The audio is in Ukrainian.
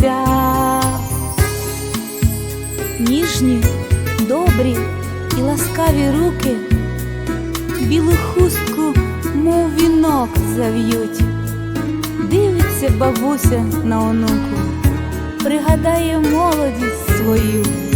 до. Ніжні, добрі і ласкаві руки, білу хустку, мов вінок зав'ють. Дивиться бабуся на онуку, пригадає молодість свою.